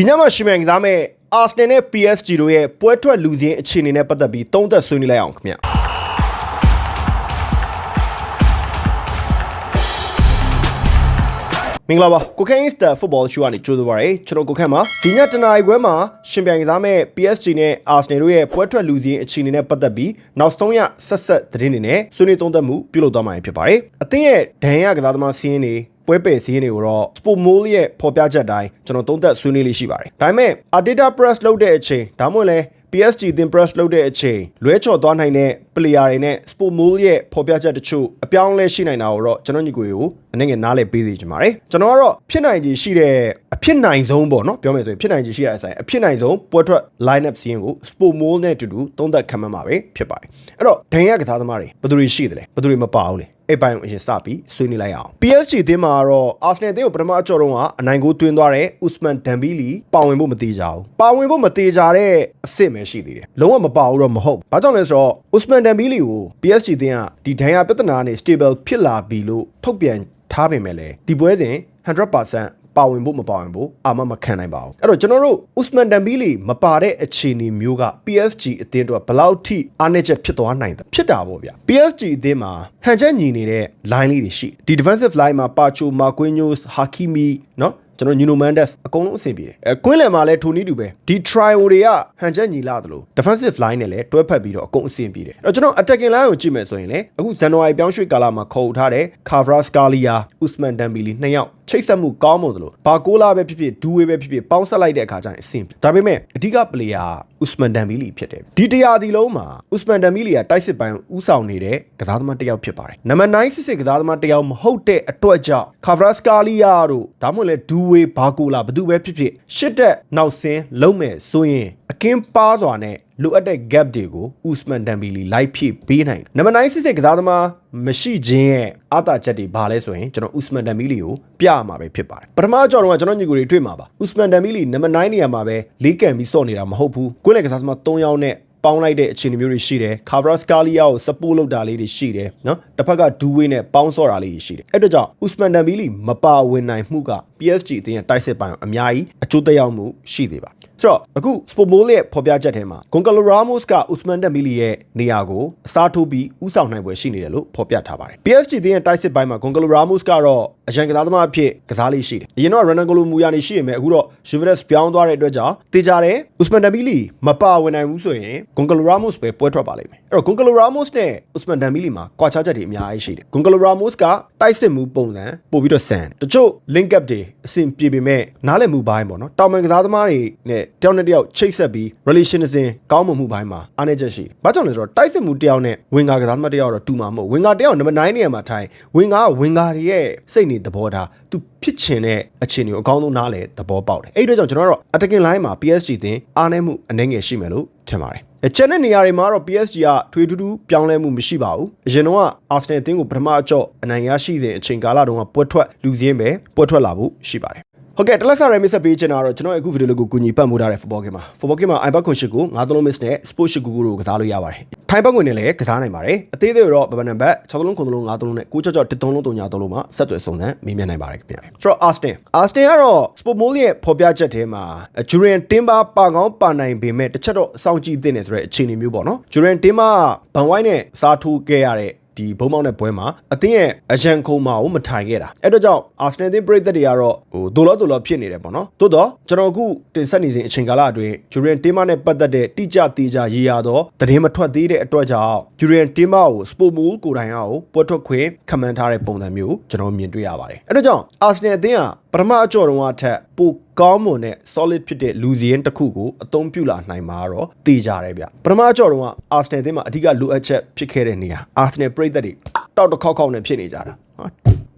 ဒီညမှာရှင်မြန်ကစားမဲ့ Arsenal နဲ့ PSG တို့ရဲ့ပွဲထွက်လူစင်းအခြေအနေနဲ့ပတ်သက်ပြီးသုံးသပ်ဆွေးနွေးလိုက်အောင်ခင်ဗျမင်္ဂလာပါကိုခန့် Insta Football Show ကနေကြိုးဆိုပါရစေကျွန်တော်ကိုခန့်ပါဒီညတနာရီခွဲမှာရှင်ပြိုင်ကစားမဲ့ PSG နဲ့ Arsenal တို့ရဲ့ပွဲထွက်လူစည်းအခြေအနေနဲ့ပတ်သက်ပြီးနောက်ဆုံးရဆက်ဆက်သတင်းတွေနဲ့ဆွေးနွေးသုံးသပ်မှုပြုလုပ်သွားမှာဖြစ်ပါတယ်အသင်းရဲ့ဒဏ်ရာကစားသမားစီးရင်တွေ ပွဲပယ်စည်းတွေကိုတော့ Sport Mall ရဲ့ဖော်ပြချက်တိုင်းကျွန်တော်သုံးသပ်ဆွေးနွေးလေးရှိပါတယ်ဒါပေမဲ့ Arteta Press လုပ်တဲ့အချိန်ဒါမှမဟုတ်လဲ PSG တင် press လုပ်တဲ့အချိန်လွဲချော်သွားနိုင်တဲ့ player တွေနဲ့ Sport Mall ရဲ့ဖော်ပြချက်တချို့အပြောင်းအလဲရှိနိုင်တာကိုတော့ကျွန်တော်ညီကိုကိုအနေငယ်နားလည်ပေးစီချင်ပါတယ်ကျွန်တော်ကတော့ဖြစ်နိုင်ခြေရှိတဲ့အဖြစ်နိုင်ဆုံးပေါ့နော်ပြောမယ်ဆိုရင်ဖြစ်နိုင်ခြေရှိတဲ့အဆိုင်အဖြစ်နိုင်ဆုံးပွဲထွက် line up စီးရင်ကို Sport Mall နဲ့အတူတူသုံးသပ်ခံမှန်းမှာပဲဖြစ်ပါတယ်အဲ့တော့ဒဏ်ရကစားသမားတွေဘယ်သူတွေရှိသလဲဘယ်သူတွေမပါဘူးလေ အဲ့ပိုင်းကိုအရင်စပြီးဆွေးနွေးလိုက်အောင် PSG အသင်းမှာတော့ Arsenal အသင်းကိုပထမအကြော်တော့ကအနိုင်ကိုတွင်းသွားတဲ့ Usman Dembele ပါဝင်ဖို့မသေးကြဘူးပါဝင်ဖို့မသေးကြတဲ့အစ်စ်ပဲရှိသေးတယ်လုံးဝမပါဘူးတော့မဟုတ်ဘာကြောင့်လဲဆိုတော့ Usman Dembele ကို PSG အသင်းကဒီဒဏ်ရာပြဿနာနဲ့ stable ဖြစ်လာပြီလို့ထုတ်ပြန်ထားပေမဲ့လည်းဒီပွဲစဉ်100% ပါဝင်ဖို့မပါဝင်ဖို့အာမမခံနိုင်ပါဘူးအဲ့တော့ကျွန်တော်တို့ဥစမန်ဒမ်ဘီလီမပါတဲ့အခြေအနေမျိုးက PSG အသင်းတို့ကဘလောက်ထိအားနည်းချက်ဖြစ်သွားနိုင်တယ်ဖြစ်တာပေါ့ဗျ PSG အသင်းမှာဟန်ချက်ညီနေတဲ့ line လေးတွေရှိဒီ defensive line မှာပါချိုမာကွင်းညိုစ်ဟာကီမီနော်ကျွန်တော်ညူနိုမန်ဒက်စ်အကုန်လုံးအဆင်ပြေတယ်အဲကွင်းလယ်မှာလည်းထိုနည်းတူပဲဒီ trio တွေကဟန်ချက်ညီလာတယ်လို့ defensive line နဲ့လည်းတွဲဖက်ပြီးတော့အကုန်အဆင်ပြေတယ်အဲ့တော့ကျွန်တော် attacking line ကိုကြည့်မယ်ဆိုရင်လည်းအခုဇန်နဝါရီပြောင်းရွှေ့ကာလမှာခေါ်ထားတဲ့ Kavra Scalia Usman Dembele နှစ်ယောက် ချိတ်ဆက်မှုကောင်းမွန်သလိုဘာကိုလာပဲဖြစ်ဖြစ်ဒူဝေးပဲဖြစ်ဖြစ်ပေါင်းဆက်လိုက်တဲ့အခါကျရင်အဆင်ပြေဒါပေမဲ့အဓိက player Usman Dembele ဖြစ်တယ်ဒီတရားဒီလုံးမှာ Usman Dembele ကတိုက်စစ်ပိုင်းဥဆောင်နေတဲ့ကစားသမားတစ်ယောက်ဖြစ်ပါတယ်နံပါတ်9စစ်စစ်ကစားသမားတစ်ယောက်မဟုတ်တဲ့အတွက်ကြောင့် Kvaratskhelia တို့ဒါမှမဟုတ်လေဒူဝေးဘာကိုလာဘသူပဲဖြစ်ဖြစ်ရှစ်တက်နောက်ဆင်းလုံးမဲ့ဆိုရင်အကင်းပါစွာနဲ့ လိုအပ်တဲ့ gap တွေကို Usman Dembele လိုက်ဖြည့်ပေးနိုင်တယ်နံပါတ်9စစ်စစ်ကစားသမားမရှိခြင်းရဲ့အတာချက်တွေဘာလဲဆိုရင်ကျွန်တော် Usman Dembele ကိုပြရမှာပဲဖြစ်ပါတယ်ပထမအကြောတော့ကျွန်တော်ညီကိုတွေတွေ့မှာပါ Usman Dembele နံပါတ်9နေရာမှာပဲလေးကန်ပြီးစော့နေတာမဟုတ်ဘူးကိုယ့်လက်ကစားသမား3ယောက်နဲ့ပေါင်းလိုက်တဲ့အခြေအနေမျိုးတွေရှိတယ်။ Kvaratskhelia ကို support လုပ်တာလေးတွေရှိတယ်နော်။တစ်ဖက်က Duwe နဲ့ပေါင်းစော့တာလေးတွေရှိတယ်။အဲ့တော့ကြောင့် Usman Dembele မပါဝင်နိုင်မှုက PSG အသင်းရဲ့တိုက်စစ်ပိုင်းကိုအများကြီးအကျိုးသက်ရောက်မှုရှိသေးပါ ဆိုတော့အခု Sport Mall ရဲ့ဖော်ပြချက်ထဲမှာ Goncalo Ramos က Usman Dembele ရဲ့နေရာကိုအစားထိုးပြီးဥဆောင်နိုင်ပွဲရှိနေတယ်လို့ဖော်ပြထားပါတယ် PSG တင်းရဲ့တိုက်စစ်ပိုင်းမှာ Goncalo Ramos ကတော့အရန်ကစားသမားအဖြစ်ကစားလေးရှိတယ်အရင်တော့ Ronaldo Muyani နေရှိရမယ်အခုတော့ Juventus ပြောင်းသွားတဲ့အတွက်ကြောင့်တေချာတယ် Usman Dembele မပါဝင်နိုင်ဘူးဆိုရင် Goncalo Ramos ပဲပွဲထွက်ပါလိမ့်မယ်အဲ့တော့ Goncalo Ramos နဲ့ Usman Dembele မှာကွာခြားချက်တွေအများကြီးရှိတယ် Goncalo Ramos ကတိုက်စစ်မှုပုံစံပို့ပြီးတော့ဆန်တချို့ link up တွေအဆင်ပြေပေမဲ့နားလည်မှုပိုင်းပေါ့နော်တောင်ပန်ကစားသမားတွေနဲ့တယောက်နဲ့တယောက်ချိတ်ဆက်ပြီး relationism ကောင်းမွန်မှုပိုင်းမှာအားနည်းချက်ရှိတယ်။ဘာကြောင့်လဲဆိုတော့တိုက်စစ်မှုတယောက်နဲ့ဝင်ကာကစားသမားတယောက်တော့တူမှာမဟုတ်ဝင်ကာတယောက်နံပါတ်9နေရာမှာထိုင်ဝင်ကာကဝင်ကာတွေရဲ့စိတ်နေသဘောထားသူဖြစ်ချင်တဲ့အခြေအနေကိုအကောင်းဆုံးနားလည်သဘောပေါက်တယ်။အဲ့ဒီအတွက်ကြောင့်ကျွန်တော်တို့ attacking line မှာ PSG တင်အားနည်းမှုအနည်းငယ်ရှိမယ်လို့ထင်ပါတယ်။အကျန်တဲ့နေရာတွေမှာတော့ PSG ကထွေထူးထူးပြောင်းလဲမှုမရှိပါဘူး။အရင်တော့ Arsenal အသင်းကိုပထမအကြော့အနိုင်ရရှိစဉ်အချိန်ကာလတုန်းကပွဲထွက်လူစင်းပဲပွဲထွက်လာဖို့ရှိပါတယ်။ ဟုတ်ကဲ့တလက်ဆာရဲမစ်ဆက်ပေးချင်တာတော့ကျွန်တော်အခုဗီဒီယိုလေးကိုကူညီပတ်မှုထားတဲ့ football game မှာ football game မှာ iPad ခွန်ရှိကို9-3 miss နဲ့ sport ရှိကူကူတို့ကစားလို့ရပါတယ်။ထိုင်ပတ်ခွန်နဲ့လည်းကစားနိုင်ပါတယ်။အသေးသေးတော့ဗဗနံဘတ်6-3 9-3 5-3နဲ့9-6 1-3 3-3 3-3မှာဆက်သွယ်စုံစမ်းမေးမြန်းနိုင်ပါတယ်ခင်ဗျာ။ဆိုတော့ Aston Aston ကတော့ sport mall ရဲ့ဖော်ပြချက်ထဲမှာ Julian Timber ပါကောင်းပါနိုင်ပေမဲ့တစ်ချက်တော့စောင့်ကြည့်သင့်တယ်ဆိုတဲ့အခြေအနေမျိုးပေါ့နော်။ Julian Timber ဘန်ဝိုင်းနဲ့စားထိုးခဲ့ရတဲ့ ဒီဘုံမောင်းတဲ့ပွဲမှာအသင်းရဲ့အရန်ခုံမာကိုမထိုင်ခဲ့တာအဲ့တော့ကြောင့်အာဆနယ်သင်းပရိသတ်တွေကတော့ဟိုဒိုလောဒိုလောဖြစ်နေတယ်ပေါ့နော်သို့တော့ကျွန်တော်အခုတင်ဆက်နေစဉ်အချိန်ကာလအတွင်းဂျူရီယန်တင်းမနဲ့ပတ်သက်တဲ့တိကျသေးချာရေးရတော့သတင်းမထွက်သေးတဲ့အတွက်ကြောင့်ဂျူရီယန်တင်းမကိုစပိုမူလ်ကိုတိုင်အောင်ပွဲထွက်ခွင့်ခံမှန်းထားတဲ့ပုံစံမျိုးကျွန်တော်မြင်တွေ့ရပါတယ်အဲ့တော့ကြောင့်အာဆနယ်အသင်းကပထမအကြော်တုန်းကထက်ပိုကောင်းမွန်တဲ့ solid ဖြစ်တဲ့လူစီရင်တစ်ခုကိုအသုံးပြုလာနိုင်မှာတော့တေးကြတယ်ဗျပထမအကြော်တုန်းက Arsenal အသင်းမှာအဓိကလိုအပ်ချက်ဖြစ်ခဲ့တဲ့နေရာ Arsenal ပရိသတ်တွေတောက်တစ်ခေါက်ခေါက်နဲ့ဖြစ်နေကြတာဟာ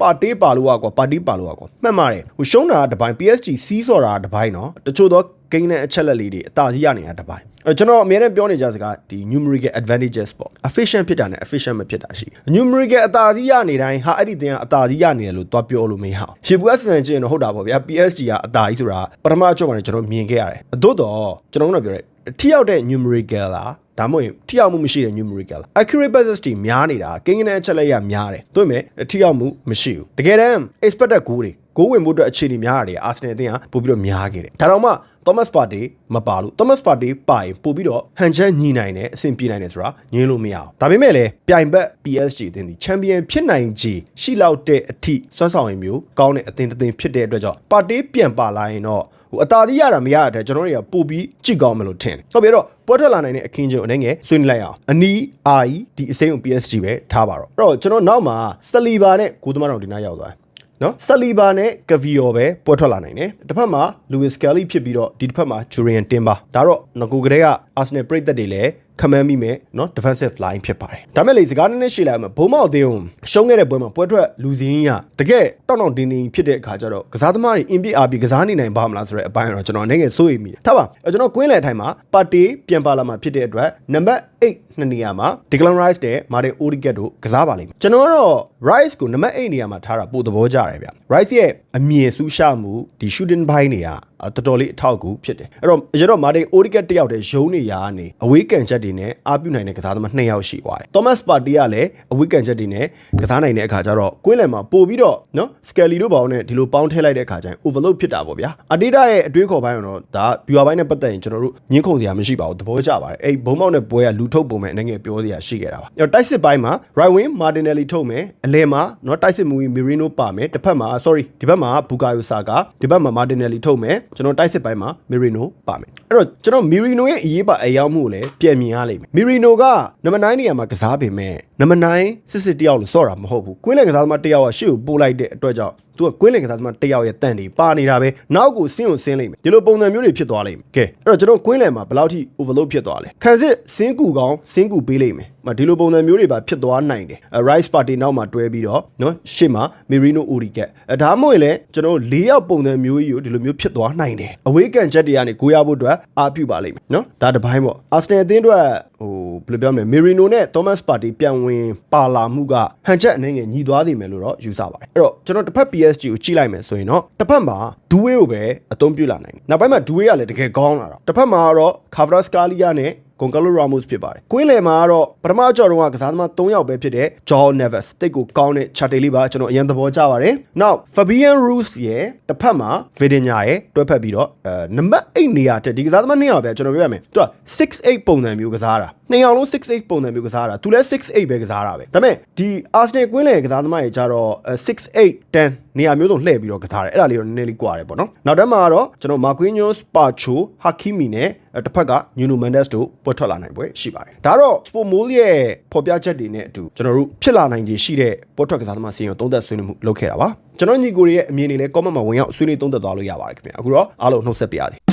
ပါတီးပါလို့ကွာပါတီးပါလို့ကွာမှတ်ပါတယ်ဟိုရှုံးတာကတပိုင်း PSG စီးစော်တာကတပိုင်းနော်တချို့သော ဂိမ်းနဲ့အချက်လက်လေးတွေအသာစီးရနေတာတပိုင်းအဲကျွန်တော်အများနဲ့ပြောနေကြစကားဒီ numerical advantages ပေါ့ efficient ဖြစ်တာနဲ့ efficient မဖြစ်တာရှိ numerical အသာစီးရနေတိုင်းဟာအဲ့ဒီတင်ကအသာစီးရနေတယ်လို့သွားပြောလို့မရအောင်ရှေ့ဘူးအဆန်ချင်းတော့ဟုတ်တာပေါ့ဗျာ PSG ကအသာကြီးဆိုတာပထမအကြောမှာကျွန်တော်မြင်ခဲ့ရတယ်သို့တော့ကျွန်တော်ကတော့ပြောရဲထိရောက်တဲ့ numerical လားဒါမှမဟုတ်ထိရောက်မှုမရှိတဲ့ numerical accurate passes တွေများနေတာကိန်းကနေအချက်လက်ရများတယ်သို့ပေမဲ့ထိရောက်မှုမရှိဘူးတကယ်တမ်း expected goal တွေဂိုးဝင်မှုအတွက်အခြေအနေများရတယ်အာဆင်နယ်အသင်းကပို့ပြီးတော့များခဲ့တယ်ဒါတော့မှ Thomas Partey မပါလို့ Thomas Partey ပါရင်ပို့ပြီးတော့ဟန်ချက်ညီနိုင်တယ်အဆင်ပြေနိုင်တယ်ဆိုတာငင်းလို့မရအောင်ဒါပေမဲ့လည်းပြိုင်ဘက် PSG အသင်းဒီချန်ပီယံဖြစ်နိုင်ခြေရှိလောက်တဲ့အထိစွမ်းဆောင်ရည်မျိုးကောင်းတဲ့အသင်းတစ်သင်းဖြစ်တဲ့အတွက်ကြောင့် Partey ပြန်ပါလာရင်တော့ဟိုအသာသီးရတာမရတဲ့ကျွန်တော်တို့တွေကပို့ပြီးကြည့်ကောင်းမယ်လို့ထင်တယ်။ဟုတ်ပြီအဲ့တော့ပွဲထွက်လာနိုင်တဲ့အခင်းကျုံအနေငယ်ဆွေးနွေးလိုက်အောင်အနီးအာဤဒီအစိမ်းကို PSG ပဲထားပါတော့။အဲ့တော့ကျွန်တော်နောက်မှာစလီဘာနဲ့ကိုသမားတော်ဒီနားရောက်သွားတယ်။ နော်ဆလီဘာနဲ့ကဗီယောပဲပွဲထွက်လာနိုင်တယ်တစ်ဖက်မှာလူဝစ်ကယ်လီဖြစ်ပြီးတော့ဒီတစ်ဖက်မှာဂျူရီယန်တင်ပါဒါတော့ငကိုကလေးကအာဆင်နယ်ပရိသတ်တွေလည်း ခမန်းမိမယ်နော် defensive line ဖြစ်ပါတယ်ဒါမဲ့လေစကားနည်းနည်းရှေ့လိုက်မှာဘုံမောက်အသေးုံရှုံးခဲ့တဲ့ပွဲမှာပွဲထွက်လူစင်းရတကယ်တောက်တောက်တင်းတင်းဖြစ်တဲ့အခါကျတော့ကစားသမားတွေအင်ပြအားပြီးကစားနေနိုင်ပါမလားဆိုတဲ့အပိုင်းကတော့ကျွန်တော်အနေငယ်စိုးရိမ်မိတယ်ထားပါအဲ့ကျွန်တော်ကွင်းလယ်ထိုင်မှာပါတီပြန်ပါလာမှာဖြစ်တဲ့အတွက်နံပါတ်8နှစ်နေရာမှာ Declan Rice နဲ့ Martin Odegaard တို့ကစားပါလိမ့်မယ်ကျွန်တော်ကတော့ Rice ကိုနံပါတ်8နေရာမှာထားတာပို့သဘောကျတယ်ဗျ Rice ရဲ့အမြင်ဆူးရှမှုဒီ shooting ဘိုင်းတွေကတော်တော်လေးအထောက်အကူဖြစ်တယ်အဲ့တော့ရတော့ Martin Odegaard တယောက်တည်းရုံးနေရာကနေအဝေးကန်ချက်တွေနဲ့အားပြုနိုင်တဲ့ကစားသမား2ယောက်ရှိသွားတယ် Thomas Partey ကလည်းအဝေးကန်ချက်တွေနဲ့ကစားနိုင်တဲ့အခါကျတော့ကွင်းလယ်မှာပို့ပြီးတော့နော် Skelly တို့ဘောင်းနဲ့ဒီလိုပေါင်းထည့်လိုက်တဲ့အခါကျရင် overload ဖြစ်တာပေါ့ဗျာ Adida ရဲ့အတွေးခေါ်ပိုင်းကတော့ဒါ viewer ပိုင်းနဲ့ပတ်သက်ရင်ကျွန်တော်တို့ညှင်းခုန်စရာမရှိပါဘူးသဘောကျပါတယ်အဲ့ဘုံမောက်နဲ့ပွဲကလူထုတ်ပုံမဲ့အနေငယ်ပြောစရာရှိခဲ့တာပါအဲ့တော့တိုက်စစ်ပိုင်းမှာ right wing Martinelli ထုတ်မယ်အလဲမှာနော်တိုက်စစ်မူကြီး Mirino ပါမယ်တစ်ဖက်မှာ sorry ဒီဘက်မှာ Bukayo Saka ဒီဘက်မှာ Martinelli ထုတ်မယ်ကျွန်တော်တိုက်စစ်ပိုင်းမှာ Mirino ပါမယ်အဲ့တော့ကျွန်တော် Mirino ရဲ့အရေးပါအယောက်မှုကိုလည်းပြန်မြင်ရလိမ့်မယ် Mirino ကနံပါတ်9နေရာမှာကစားပေမဲ့ နံပါတ်9စစ်စစ်တယောက်လို့စော့တာမဟုတ်ဘူးကွင်းလယ်ကစားသမားတယောက်ကရှေ့ကိုပို့လိုက်တဲ့အတွက်ကြောင့်သူကကွင်းလင်ကစားသမားတယောက်ရဲ့တန်တွေပါနေတာပဲနောက်ကိုဆင်းကိုဆင်းလိမ့်မယ်ဒီလိုပုံစံမျိုးတွေဖြစ်သွားလိမ့်မယ်ကဲအဲ့တော့ကျွန်တော်ကွင်းလင်မှာဘယ်လောက်ထိ overload ဖြစ်သွားလဲခံစစ်ဆင်းကူကောင်းဆင်းကူပေးလိမ့်မယ်မဒီလိုပုံစံမျိုးတွေပါဖြစ်သွားနိုင်တယ် rice party နောက်မှာတွဲပြီးတော့နော်ရှေ့မှာ merino uricat အဲဒါမှမဟုတ်လေကျွန်တော်၄ယောက်ပုံစံမျိုးကြီးကိုဒီလိုမျိုးဖြစ်သွားနိုင်တယ်အဝေးကန်ချက်တွေကနေကိုရဖို့အတွက်အားပြုပါလိမ့်မယ်နော်ဒါတစ်ပိုင်းပေါ့ arsenal အသင်းအတွက်ဟိုဘယ်လိုပြောမလဲ merino နဲ့ thomas party ပြန်ဝင်ပါလာမှုကဟန်ချက်အနေငယ်ညီသွားသေးမယ်လို့တော့ယူဆပါတယ်အဲ့တော့ကျွန်တော်တစ်ဖက် PSG ကိုကြည့်လိုက်မယ်ဆိုရင်တော့တစ်ဖက်မှာဒူဝေးကိုပဲအသုံးပြုလာနိုင်တယ်နောက်ပိုင်းမှာဒူဝေးကလည်းတကယ်ကောင်းလာတာတစ်ဖက်မှာကတော့ Kvaratskhelia နဲ့ Goncalo Ramos ဖြစ်ပါတယ်။ကွင်းလယ်မှာကတော့ပထမအကြော်တုန်းကကစားသမား3ယောက်ပဲဖြစ်တဲ့ Joao Neves တိတ်ကိုကောင်းတဲ့ chart လေးပါကျွန်တော်အရင်သဘောကျပါတယ်။ Now Fabian Ruiz ရဲ့တစ်ဖက်မှာ Vidinya ရဲ့တွဲဖက်ပြီးတော့အဲနံပါတ်8နေရာတက်ဒီကစားသမား2ယောက်ပဲကျွန်တော်ပြောရမယ်။သူက6-8ပုံစံမျိုးကစားတာ။ နှစ်ယောက်လုံး6-8ပုံစံမျိုးကစားတာ။သူလည်း6-8ပဲကစားတာပဲ။ဒါပေမဲ့ဒီ Arsenal ကွင်းလယ်ကစားသမားတွေကြတော့6-8 10နေရာမျိုးစုံလှည့်ပြီးတော့ကစားတယ်။အဲ့ဒါလေးတော့နည်းနည်းလေးကွာတယ်ပေါ့နော်။နောက်တန်းမှာကတော့ကျွန်တော် Marquinhos, Pacho, Hakimi နဲ့တစ်ဖက်က Nuno Mendes တို့ပွက်ထွက်လာနိုင်ပွဲရှိပါတယ်။ဒါတော့ Sport Mall ရဲ့ဖော်ပြချက်တွေနဲ့အတူကျွန်တော်တို့ဖြစ်လာနိုင်ခြေရှိတဲ့ပွက်ထွက်ကစားသမားစီရင်ကိုသုံးသက်ဆွေးနွေးမှုလုပ်ခဲ့တာပါ။ကျွန်တော်ညီကိုတွေရဲ့အမြင်တွေလည်း comment မှာဝင်ရောက်ဆွေးနွေးသုံးသက်သွားလို့ရပါတယ်ခင်ဗျာ။အခုတော့အားလုံးနှုတ်ဆက်ပါရစေ။